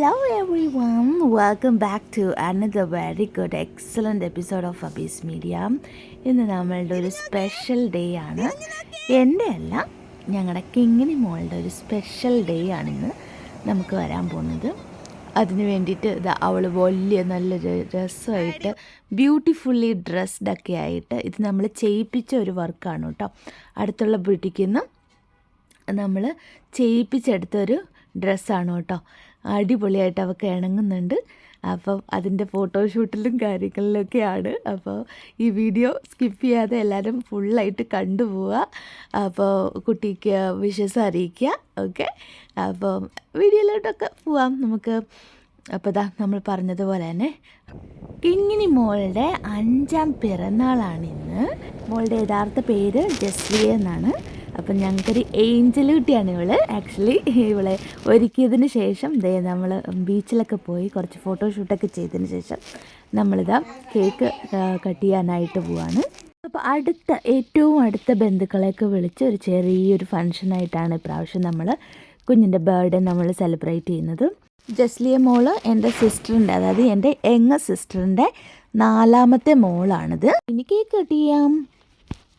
Hello everyone, welcome back to another very good excellent episode of Abees Media. ഇന്ന് നമ്മളുടെ ഒരു special day ആണ്. എന്റെ അല്ല ഞങ്ങളുടെ കിങ്ങിനി മോളുടെ ഒരു സ്പെഷ്യൽ ഡേ ആണിന്ന് നമുക്ക് വരാൻ പോകുന്നത്. അതിന് വേണ്ടിയിട്ട് അവൾ വലിയ നല്ലൊരു രസമായിട്ട് ബ്യൂട്ടിഫുള്ളി ഡ്രസ്ഡ് ഒക്കെ ആയിട്ട് ഇത് നമ്മൾ ചെയ്യിപ്പിച്ച ഒരു വർക്കാണ് കേട്ടോ. അടുത്തുള്ള ബ്യൂട്ടിക്കിൽ നിന്ന് നമ്മൾ ചെയ്യിപ്പിച്ചെടുത്തൊരു ഡ്രസ്സാണ് കേട്ടോ. അടിപൊളിയായിട്ട് അവൾക്ക് ഇണങ്ങുന്നുണ്ട്. അപ്പം അതിന്റെ ഫോട്ടോഷൂട്ടിലും കാര്യങ്ങളിലൊക്കെയാണ്. അപ്പോൾ ഈ വീഡിയോ സ്കിപ്പ് ചെയ്യാതെ എല്ലാവരും ഫുള്ളായിട്ട് കണ്ടുപോവുക. അപ്പോൾ കുട്ടിക്ക് വിഷസ് അറിയിക്കുക. ഓക്കെ? അപ്പോൾ വീഡിയോയിലോട്ടൊക്കെ പോവാം നമുക്ക്. അപ്പോൾ ഇതാ നമ്മൾ പറഞ്ഞതുപോലെ തന്നെ കിങ്ങിനി മോളുടെ അഞ്ചാം പിറന്നാളാണിന്ന് മോളുടെ യഥാർത്ഥ പേര് ജസ്ലിയ എന്നാണ്. അപ്പം ഞങ്ങൾക്കൊരു ഏഞ്ചൽ കുട്ടിയാണ് ഇവൾ. ആക്ച്വലി ഇവളെ ഒരുക്കിയതിന് ശേഷം ദേ നമ്മൾ ബീച്ചിലൊക്കെ പോയി കുറച്ച് ഫോട്ടോഷൂട്ടൊക്കെ ചെയ്തതിന് ശേഷം നമ്മളിതാ കേക്ക് കട്ട് ചെയ്യാനായിട്ട് പോവാണ്. അപ്പോൾ അടുത്ത ഏറ്റവും അടുത്ത ബന്ധുക്കളെയൊക്കെ വിളിച്ച് ഒരു ചെറിയൊരു ഫങ്ഷനായിട്ടാണ് ഇപ്രാവശ്യം നമ്മൾ കുഞ്ഞിന്റെ ബർത്ത്ഡേ നമ്മൾ സെലിബ്രേറ്റ് ചെയ്യുന്നത്. ജസ്ലിയ മോൾ എന്റെ സിസ്റ്ററിന്റെ അതായത് എന്റെ എങ്ങ സിസ്റ്ററിന്റെ നാലാമത്തെ മോളാണിത്. ഇനി കേക്ക് കട്ട് ചെയ്യാം.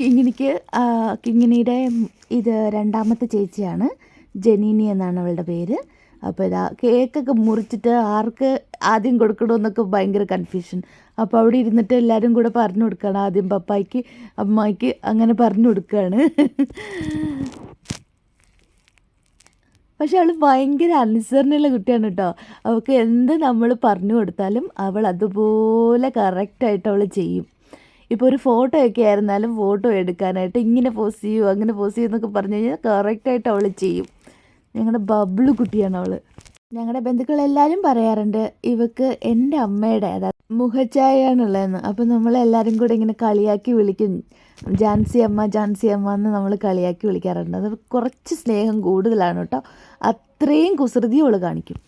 കിങ്ങിണിക്ക് കിങ്ങിനിയുടെ ഇത് രണ്ടാമത്തെ ചേച്ചിയാണ്. ജനീനി എന്നാണ് അവളുടെ പേര്. അപ്പോൾ ഇതാ കേക്കൊക്കെ മുറിച്ചിട്ട് ആർക്ക് ആദ്യം കൊടുക്കണമെന്നൊക്കെ ഭയങ്കര കൺഫ്യൂഷൻ അപ്പോൾ അവിടെ ഇരുന്നിട്ട് എല്ലാവരും കൂടെ പറഞ്ഞു കൊടുക്കുകയാണ്. ആദ്യം പപ്പായ്ക്ക് അമ്മായിക്ക് അങ്ങനെ പറഞ്ഞു കൊടുക്കുകയാണ്. പക്ഷെ അവൾ ഭയങ്കര അനുസരണയുള്ള കുട്ടിയാണ് കേട്ടോ. അവൾക്ക് എന്ത് നമ്മൾ പറഞ്ഞു കൊടുത്താലും അവൾ അതുപോലെ കറക്റ്റായിട്ട് അവൾ ചെയ്യും. ഇപ്പോൾ ഒരു ഫോട്ടോ ഒക്കെ ആയിരുന്നാലും ഫോട്ടോ എടുക്കാനായിട്ട് ഇങ്ങനെ പോസ് ചെയ്യൂ അങ്ങനെ പോസ് ചെയ്യൂ എന്നൊക്കെ പറഞ്ഞു കഴിഞ്ഞാൽ കറക്റ്റായിട്ട് അവൾ ചെയ്യും. ഞങ്ങളുടെ ബബിൾ കുട്ടിയാണ് അവൾ ഞങ്ങളുടെ ബന്ധുക്കളെല്ലാവരും പറയാറുണ്ട് ഇവക്ക് എന്റെ അമ്മയുടെ അതായത് മുഖച്ചായാണുള്ളതെന്ന് അപ്പോൾ നമ്മളെല്ലാവരും കൂടെ ഇങ്ങനെ കളിയാക്കി വിളിക്കും. ജാൻസി അമ്മ ജാൻസി അമ്മ എന്ന് നമ്മൾ കളിയാക്കി വിളിക്കാറുണ്ട്. അത് കുറച്ച് സ്നേഹം കൂടുതലാണ് കേട്ടോ. അത്രയും കുസൃതി അവൾ കാണിക്കും.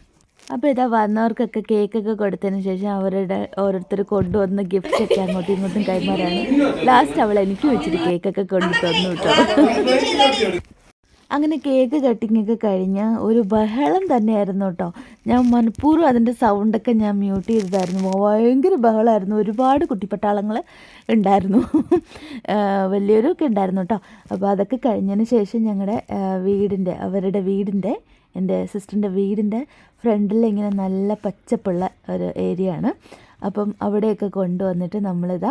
അപ്പോൾ ഇതാ വന്നവർക്കൊക്കെ കേക്കൊക്കെ കൊടുത്തതിന് ശേഷം അവരുടെ ഓരോരുത്തർ കൊണ്ടുവന്ന ഗിഫ്റ്റ് ഒക്കെ അങ്ങോട്ടും ഇങ്ങോട്ടും കൈമാറാണ്. ലാസ്റ്റ് അവൾ എനിക്ക് വെച്ചിട്ട് കേക്കൊക്കെ കൊണ്ടു തന്നു കേട്ടോ. അങ്ങനെ കേക്ക് കട്ടിങ്ങൊക്കെ കഴിഞ്ഞ് ഒരു ബഹളം തന്നെയായിരുന്നു കേട്ടോ. ഞാൻ മനഃപൂർവം അതിന്റെ സൗണ്ടൊക്കെ ഞാൻ മ്യൂട്ട് ചെയ്തതായിരുന്നു. ഭയങ്കര ബഹളമായിരുന്നു ഒരുപാട് കുട്ടിപ്പട്ടാളങ്ങൾ ഉണ്ടായിരുന്നു. വലിയവരൊക്കെ ഉണ്ടായിരുന്നു കേട്ടോ. അപ്പോൾ അതൊക്കെ കഴിഞ്ഞതിന് ശേഷം ഞങ്ങളുടെ വീടിന്റെ അവരുടെ വീടിന്റെ എന്റെ സിസ്റ്ററിന്റെ വീടിന്റെ ഫ്രണ്ടിൽ ഇങ്ങനെ നല്ല പച്ചപ്പുള്ള ഒരു ഏരിയ ആണ്. അപ്പം അവിടെയൊക്കെ കൊണ്ടുവന്നിട്ട് നമ്മളിതാ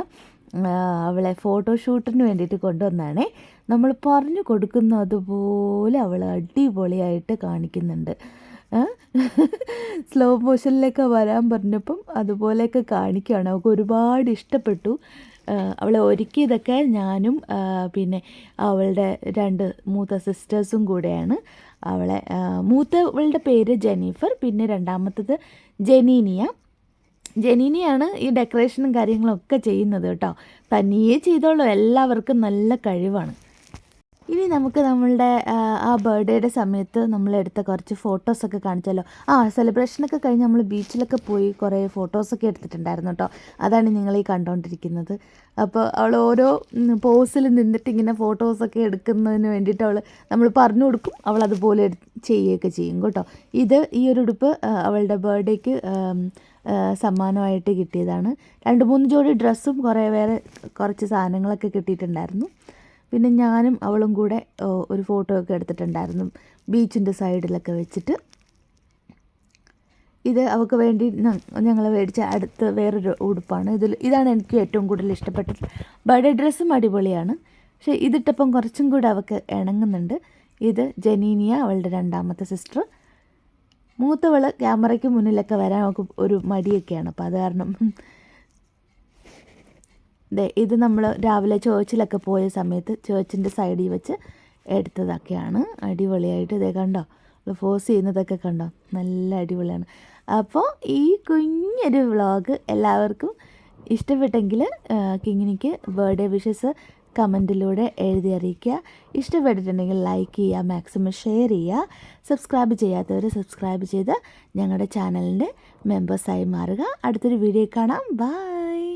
അവളെ ഫോട്ടോഷൂട്ടിന് വേണ്ടിയിട്ട് കൊണ്ടുവന്നാണേ. നമ്മൾ പറഞ്ഞു കൊടുക്കുന്ന അതുപോലെ അവൾ അടിപൊളിയായിട്ട് കാണിക്കുന്നുണ്ട്. സ്ലോ മോഷനിലൊക്കെ വരാൻ പറഞ്ഞപ്പം അതുപോലെയൊക്കെ കാണിക്കുകയാണ്. അവൾക്ക് ഒരുപാട് ഇഷ്ടപ്പെട്ടു. അവളെ ഒരുക്കിയതൊക്കെ ഞാനും പിന്നെ അവളുടെ രണ്ട് മൂത്ത സിസ്റ്റേഴ്സും കൂടെയാണ്. അവളെ മൂത്തവളുടെ പേര് ജെനീഫർ പിന്നെ രണ്ടാമത്തത് ജനീനിയ. ജനീനിയാണ് ഈ ഡെക്കറേഷനും കാര്യങ്ങളൊക്കെ ചെയ്യുന്നത് കേട്ടോ. തനിയെ ചെയ്തോളൂ. എല്ലാവർക്കും നല്ല കഴിവാണ്. ഇനി നമുക്ക് നമ്മളുടെ ആ, ബർത്ത്ഡേയുടെ സമയത്ത് നമ്മൾ എടുത്ത കുറച്ച് ഫോട്ടോസൊക്കെ കാണിച്ചാലോ? ആ സെലിബ്രേഷനൊക്കെ കഴിഞ്ഞ് നമ്മൾ ബീച്ചിലൊക്കെ പോയി കുറേ ഫോട്ടോസൊക്കെ എടുത്തിട്ടുണ്ടായിരുന്നു കേട്ടോ. അതാണ് നിങ്ങൾ ഈ കണ്ടുകൊണ്ടിരിക്കുന്നത് അപ്പോൾ അവൾ ഓരോ പോസിൽ നിന്നിട്ട് ഇങ്ങനെ ഫോട്ടോസൊക്കെ എടുക്കുന്നതിന് വേണ്ടിയിട്ട് അവൾ നമ്മൾ പറഞ്ഞു കൊടുക്കും. അവൾ അതുപോലെ ചെയ്യുകയൊക്കെ ചെയ്യും കേട്ടോ. ഇത് ഈ ഒരു ഉടുപ്പ് അവളുടെ ബർത്ത്ഡേക്ക് സമ്മാനമായിട്ട് കിട്ടിയതാണ്. രണ്ട് മൂന്ന് ജോഡി ഡ്രസ്സും കുറേ വേറെ കുറച്ച് സാധനങ്ങളൊക്കെ കിട്ടിയിട്ടുണ്ടായിരുന്നു. പിന്നെ ഞാനും അവളും കൂടെ ഒരു ഫോട്ടോ ഒക്കെ എടുത്തിട്ടുണ്ടായിരുന്നു. ബീച്ചിന്റെ സൈഡിലൊക്കെ വെച്ചിട്ട്. ഇത് അവൾക്ക് വേണ്ടി ഞങ്ങൾ മേടിച്ച അടുത്ത് വേറൊരു ഉടുപ്പാണ്. ഇതിൽ ഇതാണ് എനിക്ക് ഏറ്റവും കൂടുതൽ ഇഷ്ടപ്പെട്ടത് ബർത്ത്ഡേ ഡ്രസ്സും അടിപൊളിയാണ്. പക്ഷേ ഇതിട്ടപ്പം കുറച്ചും കൂടെ അവൾക്ക് ഇണങ്ങുന്നുണ്ട്. ഇത് ജനീനിയ അവളുടെ രണ്ടാമത്തെ സിസ്റ്റർ മൂത്തവൾ ക്യാമറയ്ക്ക് മുന്നിലൊക്കെ വരാൻ ഒരു മടിയൊക്കെയാണ്. അപ്പോൾ അത് കാരണം ദേ ഇത് നമ്മൾ രാവിലെ ചേർച്ചിലൊക്കെ പോയ സമയത്ത് ചേർച്ചിന്റെ സൈഡിൽ വെച്ച് എടുത്തതൊക്കെയാണ്. അടിപൊളിയായിട്ട് ഇതേ കണ്ടോ? ഫോഴ്സ് ചെയ്യുന്നതൊക്കെ കണ്ടോ? നല്ല അടിപൊളിയാണ്. അപ്പോൾ ഈ കുഞ്ഞൊരു വ്ളോഗ് എല്ലാവർക്കും ഇഷ്ടപ്പെട്ടെങ്കിൽ കിങ്ങിനിക്ക് ബർത്ത്ഡേ വിഷസ് കമന്റിലൂടെ എഴുതി അറിയിക്കുക. ഇഷ്ടപ്പെട്ടിട്ടുണ്ടെങ്കിൽ ലൈക്ക് ചെയ്യുക മാക്സിമം ഷെയർ ചെയ്യുക. സബ്സ്ക്രൈബ് ചെയ്യാത്തവർ സബ്സ്ക്രൈബ് ചെയ്ത് ഞങ്ങളുടെ ചാനലിന്റെ മെമ്പേഴ്സായി മാറുക. അടുത്തൊരു വീഡിയോ കാണാം. ബൈ